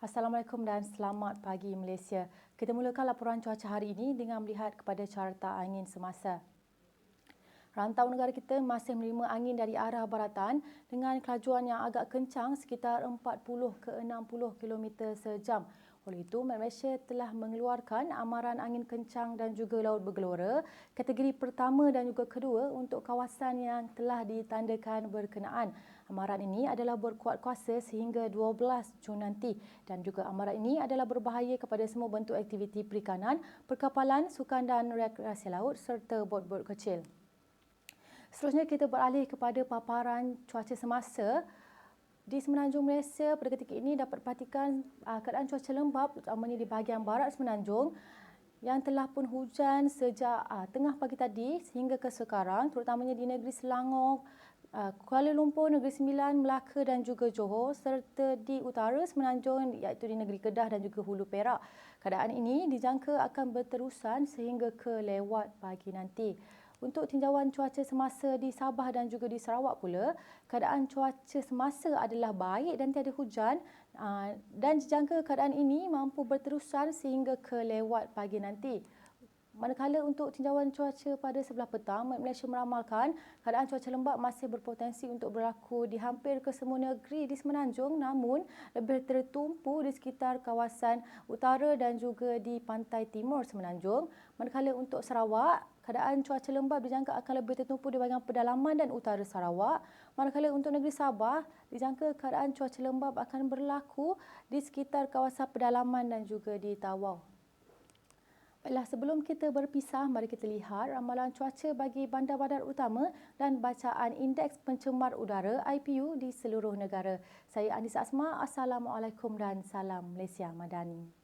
Assalamualaikum dan selamat pagi Malaysia. Kita mulakan laporan cuaca hari ini dengan melihat kepada carta angin semasa. Rantau negara kita masih menerima angin dari arah baratan dengan kelajuan yang agak kencang sekitar 40 ke 60 km sejam. Oleh itu, Malaysia telah mengeluarkan amaran angin kencang dan juga laut bergelora kategori pertama dan juga kedua untuk kawasan yang telah ditandakan berkenaan. Amaran ini adalah berkuat kuasa sehingga 12 Jun nanti dan juga amaran ini adalah berbahaya kepada semua bentuk aktiviti perikanan, perkapalan, sukan dan rekreasi laut serta bot-bot kecil. Seterusnya kita beralih kepada paparan cuaca semasa di Semenanjung Malaysia pada ketika ini dapat perhatikan uh, keadaan cuaca lembap terutamanya di bahagian barat Semenanjung yang telah pun hujan sejak uh, tengah pagi tadi sehingga ke sekarang terutamanya di negeri Selangor, uh, Kuala Lumpur, Negeri Sembilan, Melaka dan juga Johor serta di utara Semenanjung iaitu di negeri Kedah dan juga Hulu Perak. Keadaan ini dijangka akan berterusan sehingga ke lewat pagi nanti. Untuk tinjauan cuaca semasa di Sabah dan juga di Sarawak pula, keadaan cuaca semasa adalah baik dan tiada hujan dan dijangka keadaan ini mampu berterusan sehingga ke lewat pagi nanti. Manakala untuk tinjauan cuaca pada sebelah petang, Malaysia meramalkan keadaan cuaca lembap masih berpotensi untuk berlaku di hampir ke semua negeri di Semenanjung namun lebih tertumpu di sekitar kawasan utara dan juga di pantai timur Semenanjung. Manakala untuk Sarawak, keadaan cuaca lembap dijangka akan lebih tertumpu di bahagian pedalaman dan utara Sarawak. Manakala untuk negeri Sabah, dijangka keadaan cuaca lembap akan berlaku di sekitar kawasan pedalaman dan juga di Tawau. Baiklah, sebelum kita berpisah, mari kita lihat ramalan cuaca bagi bandar-bandar utama dan bacaan Indeks Pencemar Udara IPU di seluruh negara. Saya Andisa Asma, Assalamualaikum dan salam Malaysia Madani.